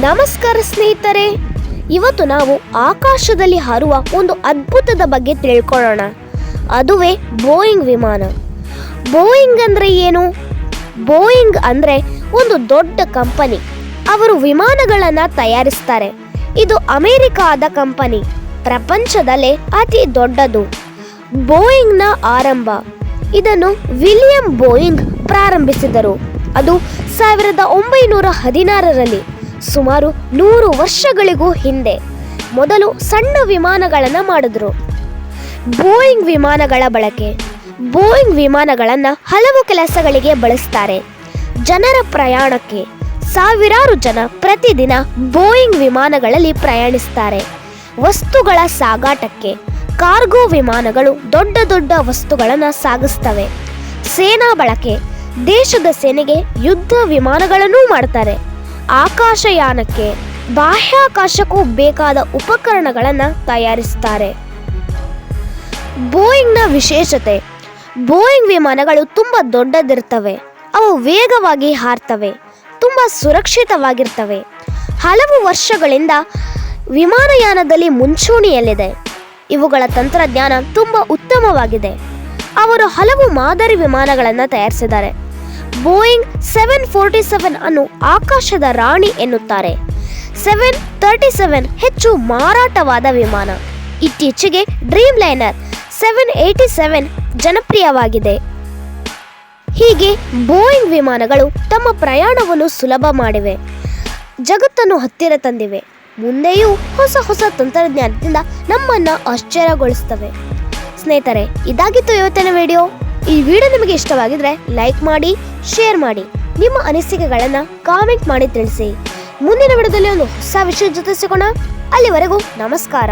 ನಮಸ್ಕಾರ ಸ್ನೇಹಿತರೆ. ಇವತ್ತು ನಾವು ಆಕಾಶದಲ್ಲಿ ಹಾರುವ ಒಂದು ಅದ್ಭುತದ ಬಗ್ಗೆ ತಿಳ್ಕೊಳ್ಳೋಣ. ಅದುವೇ ಬೋಯಿಂಗ್ ವಿಮಾನ. ಬೋಯಿಂಗ್ ಅಂದ್ರೆ ಏನು? ಬೋಯಿಂಗ್ ಅಂದ್ರೆ ಒಂದು ದೊಡ್ಡ ಕಂಪನಿ. ಅವರು ವಿಮಾನಗಳನ್ನು ತಯಾರಿಸ್ತಾರೆ. ಇದು ಅಮೆರಿಕಾದ ಕಂಪನಿ. ಪ್ರಪಂಚದಲ್ಲೇ ಅತಿ ದೊಡ್ಡದು. ಬೋಯಿಂಗ್ನ ಆರಂಭ. ಇದನ್ನು ವಿಲಿಯಂ ಬೋಯಿಂಗ್ ಪ್ರಾರಂಭಿಸಿದರು. ಅದು ಸಾವಿರದ ಒಂಬೈನೂರ ಹದಿನಾರರಲ್ಲಿ. ಸುಮಾರು ನೂರು ವರ್ಷಗಳಿಗೂ ಹಿಂದೆ ಮೊದಲು ಸಣ್ಣ ವಿಮಾನಗಳನ್ನು ಮಾಡಿದ್ರು. ಬೋಯಿಂಗ್ ವಿಮಾನಗಳ ಬಳಕೆ. ಬೋಯಿಂಗ್ ವಿಮಾನಗಳನ್ನು ಹಲವು ಕೆಲಸಗಳಿಗೆ ಬಳಸ್ತಾರೆ. ಜನರ ಪ್ರಯಾಣಕ್ಕೆ ಸಾವಿರಾರು ಜನ ಪ್ರತಿದಿನ ಬೋಯಿಂಗ್ ವಿಮಾನಗಳಲ್ಲಿ ಪ್ರಯಾಣಿಸ್ತಾರೆ. ವಸ್ತುಗಳ ಸಾಗಾಟಕ್ಕೆ ಕಾರ್ಗೋ ವಿಮಾನಗಳು ದೊಡ್ಡ ದೊಡ್ಡ ವಸ್ತುಗಳನ್ನು ಸಾಗಿಸ್ತವೆ. ಸೇನಾ ಬಳಕೆ ದೇಶದ ಸೇನೆಗೆ ಯುದ್ಧ ವಿಮಾನಗಳನ್ನೂ ಮಾಡ್ತಾರೆ. ಆಕಾಶಯಾನಕ್ಕೆ ಬಾಹ್ಯಾಕಾಶಕ್ಕೂ ಬೇಕಾದ ಉಪಕರಣಗಳನ್ನು ತಯಾರಿಸುತ್ತಾರೆ ಬೋಯಿಂಗ್ನ ವಿಶೇಷತೆ, ಬೋಯಿಂಗ್ ವಿಮಾನಗಳು ತುಂಬ ದೊಡ್ಡದಿರ್ತವೆ. ಅವು ವೇಗವಾಗಿ ಹಾರ್ತವೆ, ತುಂಬ ಸುರಕ್ಷಿತವಾಗಿರ್ತವೆ. ಹಲವು ವರ್ಷಗಳಿಂದ ವಿಮಾನಯಾನದಲ್ಲಿ ಮುಂಚೂಣಿಯಲ್ಲಿದೆ. ಇವುಗಳ ತಂತ್ರಜ್ಞಾನ ತುಂಬ ಉತ್ತಮವಾಗಿದೆ. ಅವರು ಹಲವು ಮಾದರಿ ವಿಮಾನಗಳನ್ನು ತಯಾರಿಸಿದ್ದಾರೆ. ಬೋಯಿಂಗ್ ಸೆವೆನ್ ಫೋರ್ಟಿ ಸೆವೆನ್ ಅನ್ನು ಆಕಾಶದ ರಾಣಿ ಎನ್ನುತ್ತಾರೆ. ಸೆವೆನ್ ತರ್ಟಿ ಸೆವೆನ್ ಹೆಚ್ಚು ಮಾರಾಟವಾದ ವಿಮಾನ. ಇತ್ತೀಚೆಗೆ dream liner seven eighty seven ಜನಪ್ರಿಯವಾಗಿದೆ. ಹೀಗೆ ಬೋಯಿಂಗ್ ವಿಮಾನಗಳು ತಮ್ಮ ಪ್ರಯಾಣವನ್ನು ಸುಲಭ ಮಾಡಿವೆ. ಜಗತ್ತನ್ನು ಹತ್ತಿರ ತಂದಿವೆ. ಮುಂದೆಯೂ ಹೊಸ ಹೊಸ ತಂತ್ರಜ್ಞಾನದಿಂದ ನಮ್ಮನ್ನು ಆಶ್ಚರ್ಯಗೊಳಿಸ್ತವೆ ಸ್ನೇಹಿತರೆ, ಇದಾಗಿತ್ತು ಇವತ್ತಿನ ವಿಡಿಯೋ ಈ ವಿಡಿಯೋ ನಿಮಗೆ ಇಷ್ಟವಾಗಿದ್ರೆ ಲೈಕ್ ಮಾಡಿ ಶೇರ್ ಮಾಡಿ. ನಿಮ್ಮ ಅನಿಸಿಕೆಗಳನ್ನು ಕಾಮೆಂಟ್ ಮಾಡಿ ತಿಳಿಸಿ. ಮುಂದಿನ ವಿಡಿಯೋದಲ್ಲಿ ಒಂದು ಹೊಸ ವಿಷಯದ ಜೊತೆ ಸಿಗೋಣ. ಅಲ್ಲಿವರೆಗೂ ನಮಸ್ಕಾರ.